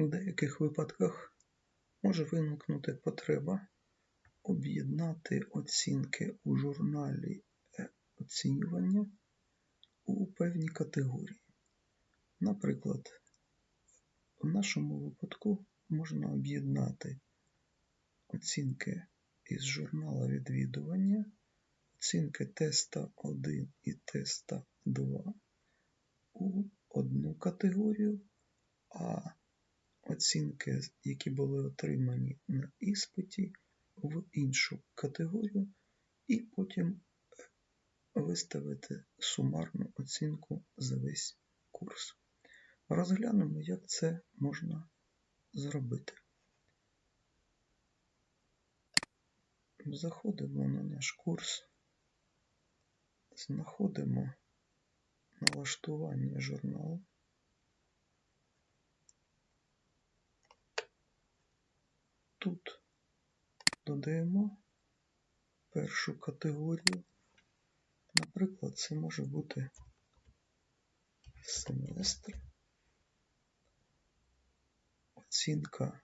У деяких випадках може виникнути потреба об'єднати оцінки у журналі е, оцінювання у певні категорії. Наприклад, в нашому випадку можна об'єднати оцінки із журнала відвідування, оцінки теста 1 і теста 2 у одну категорію, а оцінки, які були отримані на іспиті, в іншу категорію, і потім виставити сумарну оцінку за весь курс. Розглянемо, як це можна зробити. Заходимо на наш курс, знаходимо налаштування журналу. Тут додаємо першу категорію. Наприклад, це може бути семестр. Оцінка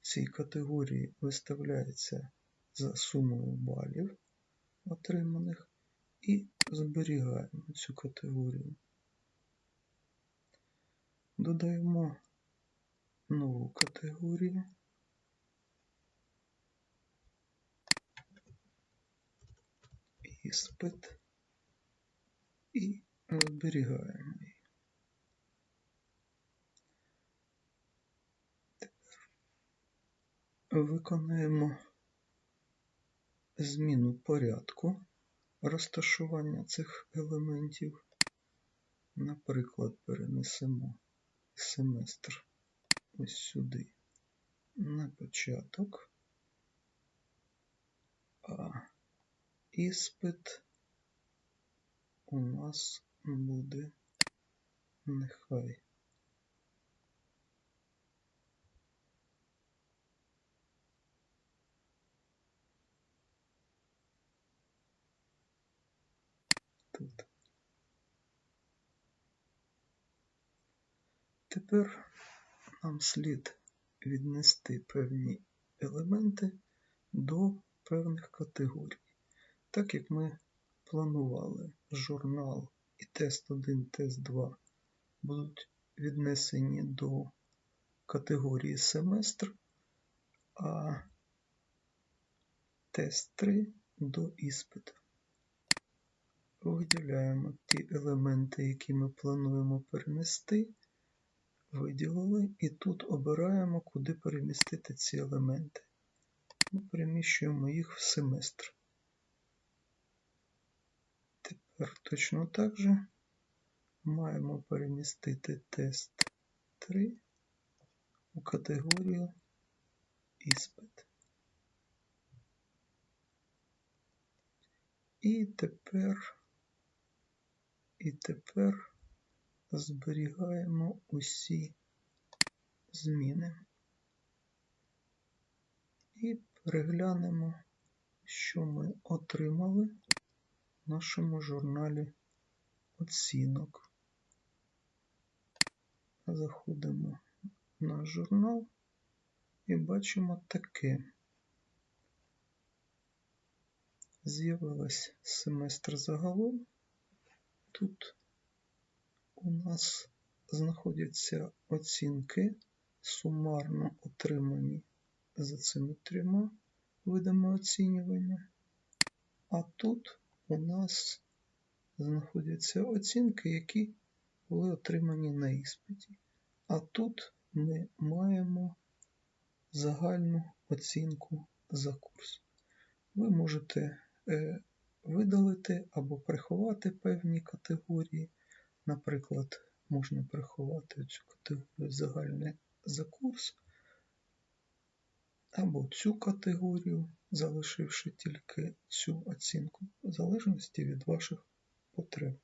цій категорії виставляється за сумою балів отриманих і зберігаємо цю категорію. Додаємо нову категорію. Іспит і зберігаємо її. Тепер виконаємо зміну порядку розташування цих елементів. Наприклад, перенесемо семестр ось сюди на початок, а іспит у нас буде нехай. Тут. Тепер нам слід віднести певні елементи до певних категорій. Так як ми планували журнал і тест 1, тест 2 будуть віднесені до категорії семестр, а тест 3 до іспиту. Виділяємо ті елементи, які ми плануємо перенести, виділили, і тут обираємо, куди перемістити ці елементи. Ми переміщуємо їх в семестр. Точно так же. Маємо перемістити тест 3 у категорію іспит. І тепер, і тепер зберігаємо усі зміни. І переглянемо, що ми отримали нашому журналі оцінок. Заходимо на журнал і бачимо таке. З'явилось семестр загалом. Тут у нас знаходяться оцінки, сумарно отримані за цими трьома видами оцінювання. А тут у нас знаходяться оцінки, які були отримані на іспиті. А тут ми маємо загальну оцінку за курс. Ви можете е, видалити або приховати певні категорії. Наприклад, можна приховати цю категорію загальне за курс, або цю категорію, залишивши тільки цю оцінку, в залежності від ваших потреб.